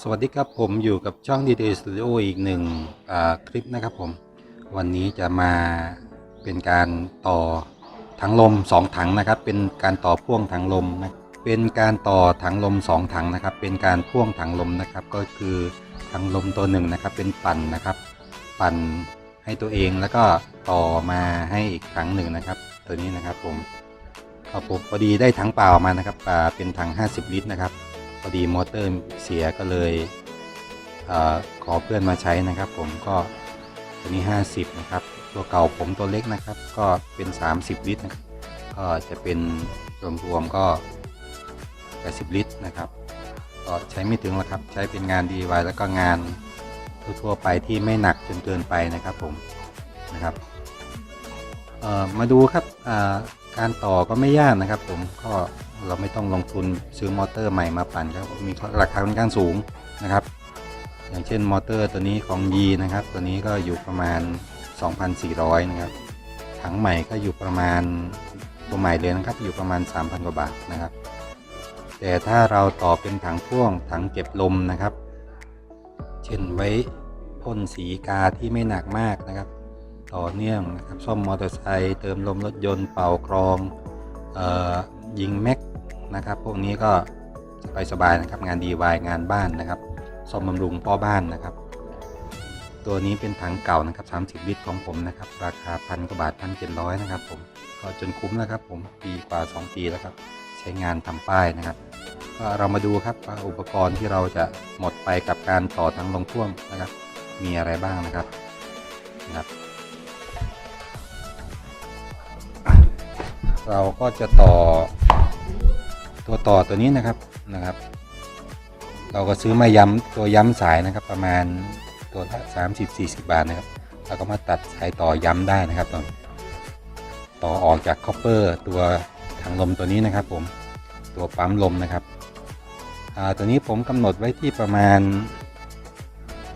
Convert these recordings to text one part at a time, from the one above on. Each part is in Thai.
สวัสดีครับผมอยู่กับช่อง d d Studio อีกหนึ่งคลิปนะครับผม วันนี้จะมาเป็นการต่อถังลม 2 ถังนะครับ เป็นการต่อพ่วงถังลมนะเป็นการต่อถังลม 2 ถังนะครับ เป็นการพ่วงถังลมนะครับ ก็คือถังลมตัวหนึ่งนะครับ เป็นปั่นนะครับ ปั่นให้ตัวเองแล้วก็ต่อมาให้อีกถังหนึ่งนะครับ ตัวนี้นะครับผมครับผมพอดีได้ถังเปล่ามานะครับเป็นถัง 50 ลิตรนะครับ อดีมอเตอร์เสียก็เลยเอขอเพื่อนมาใช้นะครับ ผมก็ตัวนี้ 50 นะครับ ตัวเก่าผมตัวเล็กนะครับ ก็เป็น 30 ลิตรนะครับก็จะเป็นรวมๆก็ 80 ลิตรนะครับก็ใช้ไม่ถึงแล้วครับ ใช้เป็นงาน DIY แล้วก็งานทั่วๆไปที่ไม่หนักจนเกินไปนะครับผมนะครับมาดูครับการต่อก็ไม่ยากนะครับ ผมก็ เราไม่ต้องลงทุนซื้อมอเตอร์ใหม่มาปั่นครับมีราคาค่อนข้างสูงนะครับ อย่างเช่นมอเตอร์ตัวนี้ของยีนะครับ ตัวนี้ก็อยู่ประมาณ 2,400 นะครับถังใหม่ก็อยู่ประมาณตัวใหม่เลยนะครับ อยู่ประมาณ 3,000 กว่าบาทนะครับ แต่ถ้าเราต่อเป็นถังพ่วงถังเก็บลมนะครับ เช่นไว้พ่นสีกาที่ไม่หนักมากนะครับ ต่อเนื่องนะครับซ่อมมอเตอร์ไซค์เติมลมรถยนต์เป่ากรองเออ ยิงแม็กนะครับ พวกนี้ก็สบายๆนะครับงาน DIY งานบ้านนะครับซ่อมบำรุงพ่อบ้านนะครับ ตัวนี้เป็นถังเก่านะครับ30 ลิตรของผมนะครับ ราคาพันกว่าบาทพันเจ็ดร้อยนะครับ ผมก็จนคุ้มแล้วครับ ผมปีกว่า 2 ปีแล้วครับ ใช้งานทำป้ายนะครับ ก็เรามาดูครับว่าอุปกรณ์ที่เราจะหมดไปกับการต่อถังลงพ่วงนะครับ มีอะไรบ้างนะครับนะครับเราก็จะต่อ ตัวต่อตัวนี้นะครับนะครับ เราก็ซื้อมาย้ำตัวย้ำสายนะครับ ประมาณตัวละ30-40 บาทนะครับเราก็มาตัดสายต่อย้ำได้นะครับต่อต่อออกจากคอปเปอร์ตัวถังลมตัวนี้นะครับ ผมตัวปั๊มลมนะครับตัวนี้ผมกำหนดไว้ที่ประมาณ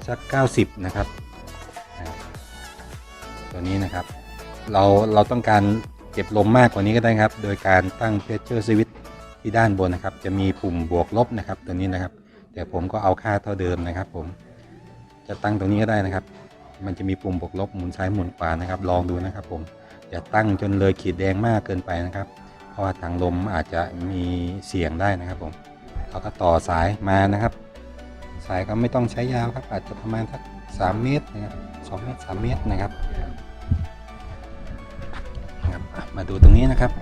สัก 90 นะครับนะครับตัวนี้นะครับ เราเราต้องการเก็บลมมากกว่านี้ก็ได้ครับ โดยการตั้งเพชเชอร์สวิต ที่ด้านบนนะครับ จะมีปุ่มบวกลบนะครับ ตัวนี้นะครับ แต่ผมก็เอาค่าเท่าเดิมนะครับ ผม จะตั้งตรงนี้ก็ได้นะครับ มันจะมีปุ่มบวกลบหมุนซ้ายหมุนขวานะครับ ลองดูนะครับ ผมอย่าตั้งจนเลยขีดแดงมากเกินไปนะครับ เพราะว่าถังลมอาจจะมีเสียงได้นะครับ ผมเราก็ต่อสายมานะครับ สายก็ไม่ต้องใช้ยาวครับ อาจจะประมาณสัก3เมตรนะครับ2เมตร3เมตรนะครับครับ มาดูตรงนี้นะครับ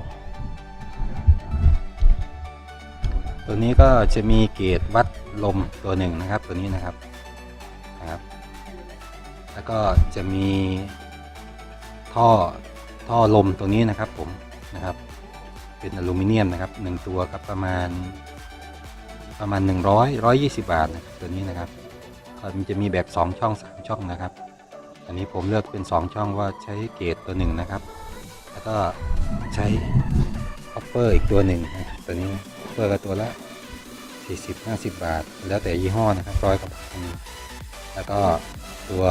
ตัวนี้ก็จะมีเกจวัดลมตัวหนึ่งนะครับ ตัวนี้นะครับนะครับ แล้วก็จะมีท่อท่อลมตัวนี้นะครับผมนะครับ เป็นอลูมิเนียมนะครับหนึ่งตัวกับประมาณประมาณ 100 120 บาทนะครับตัวนี้นะครับมันจะมีแบบ 2 ช่อง 3 ช่องนะครับ อันนี้ผมเลือกเป็น 2 ช่องว่าใช้เกจตัวหนึ่งนะครับ แล้วก็ใช้คอปเปอร์อีกตัวหนึ่งนะตัวนี้ ปเปอร์ก็ตัวละ 40 50 บาท แล้วแต่ยี่ห้อนะครับร้อยกว่าบาทอันนี้แล้วก็ตัว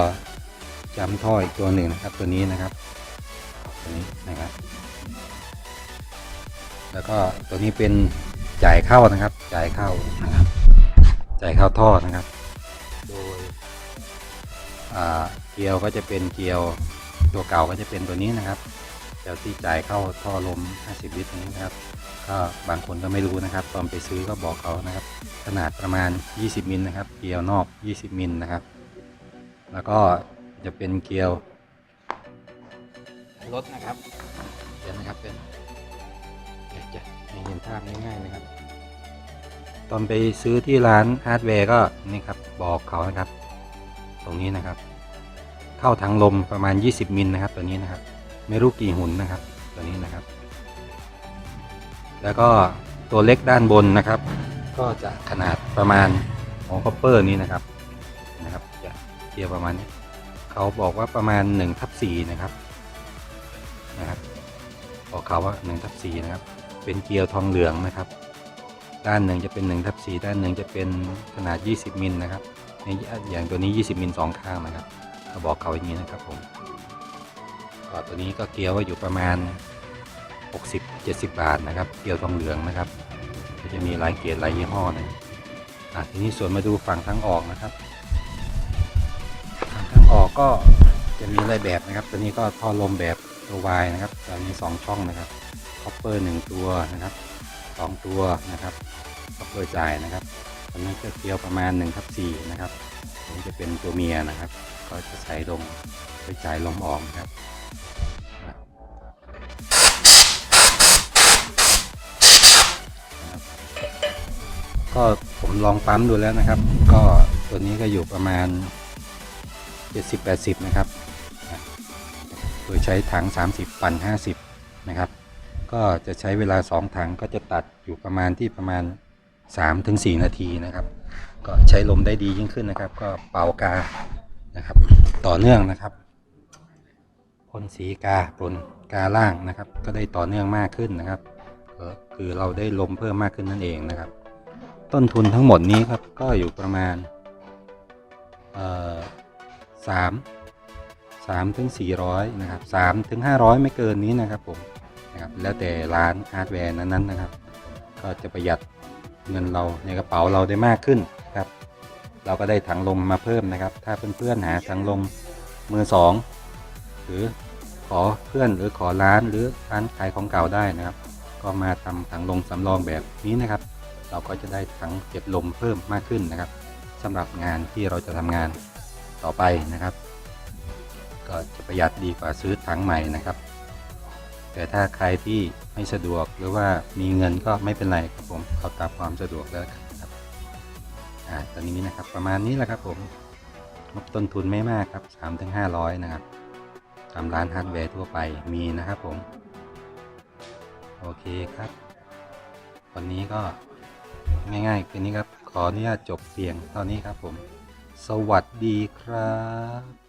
จำท่ออีกตัวหนึ่งนะครับตัวนี้นะครับตัวนี้นะครับ แล้วก็ตัวนี้เป็นจ่ายเข้านะครับ จ่ายเข้านะครับ จ่ายเข้าท่อนะครับ โดยเกลียวก็จะเป็นเกลียวตัวเก่าก็จะเป็นตัวนี้นะครับ ลียวที่จ่ายเข้าท่อลม 50 ลิตรนี้นะครับ ก็บางคนก็ไม่รู้นะครับ ตอนไปซื้อก็บอกเขานะครับ ขนาดประมาณ 20 มิลนะครับ เกลียวนอก 20 มิลนะครับ แล้วก็จะเป็นเกลียวรถนะครับเดี๋ยวนะครับเป็นอยากจะเห็นภาพง่ายๆนะครับ ตอนไปซื้อที่ร้านฮาร์ดแวร์ก็นี่ครับบอกเขานะครับ ตรงนี้นะครับ เข้าถังลมประมาณ 20 มิลนะครับตัวนี้นะครับ ไม่รู้กี่หุ่นนะครับ ตัวนี้นะครับ แล้วก็ตัวเล็กด้านบนนะครับ ก็จะขนาดประมาณของคอปเปอร์นี้นะครับนะครับจะเทียบประมาณนี้เขาบอกว่าประมาณ1ทับ4นะครับนะครับบอกเขาว่า1ทับ4นะครับ เป็นเกลียวทองเหลืองนะครับ ด้านหนึ่งจะเป็น1ทับ4ด้านหนึ่งจะเป็นขนาด 20มิลนะครับในอย่างตัวนี้ 20มิลสองข้างนะครับเขาบอกเขาอย่างนี้นะครับผม ก็ตัวนี้ก็เกลียวไว้อยู่ประมาณ 60 70 บาทนะครับ เกลียวทองเหลืองนะครับ ก็จะมีหลายเกรดหลายยี่ห้อนะอะทีนี้ส่วนมาดูฝั่งทางออกนะครับฝั่งทางออกก็จะมีหลายแบบนะครับ ตัวนี้ก็ท่อลมแบบตัววายนะครับจะมีสองช่องนะครับคอปเปอร์หนึ่งตัวนะครับสองตัวนะครับคอปเปอร์จ่ายนะครับตัวนี้จะเกลียวประมาณ1ทับ4นะครับตัวนี้จะเป็นตัวเมียนะครับ ก็จะใส่ลงไปจ่ายลมออกนะครับ ก็ผมลองปั๊มดูแล้วนะครับ ก็ตัวนี้ก็อยู่ประมาณ 70-80 นะครับ โดยใช้ถัง 30 ปั่น 50 นะครับ ก็จะใช้เวลา 2 ถังก็จะตัดอยู่ประมาณที่ประมาณ 3-4 นาทีนะครับ ก็ใช้ลมได้ดียิ่งขึ้นนะครับ ก็เป่ากานะครับ ต่อเนื่องนะครับพ่นสีกาปนกาล่างนะครับ ก็ได้ต่อเนื่องมากขึ้นนะครับ ก็คือเราได้ลมเพิ่มมากขึ้นนั่นเองนะครับ ต้นทุนทั้งหมดนี้ครับก็อยู่ประมาณสามสามถึงสี่ร้อยนะครับสามถึงห้าร้อยไม่เกินนี้นะครับผมนะครับแล้วแต่ร้านฮาร์ดแวร์นั้นๆนะครับ ก็จะประหยัดเงินเราในกระเป๋าเราได้มากขึ้นครับ เราก็ได้ถังลมมาเพิ่มนะครับ ถ้าเพื่อนๆหาถังลมมือสองหรือขอเพื่อนหรือขอร้านหรือร้านขายของเก่าได้นะครับ ก็มาทำถังลมสำรองแบบนี้นะครับ เราก็จะได้ถังเก็บลมเพิ่มมากขึ้นนะครับสำหรับงานที่เราจะทำงานต่อไปนะครับ ก็จะประหยัดดีกว่าซื้อถังใหม่นะครับ แต่ถ้าใครที่ไม่สะดวกหรือว่ามีเงินก็ไม่เป็นไรครับผมเอาตามความสะดวกแล้วครับอ่าตอนนี้นะครับประมาณนี้แหละครับผมงบต้นทุนไม่มากครับ3ถึง500 นะครับตามร้านฮาร์ดแวร์ทั่วไปมีนะครับผม โอเคครับ วันนี้ก็ ง่ายๆ คืนนี้ครับ ขออนุญาตจบเพียงเท่านี้ครับผม สวัสดีครับ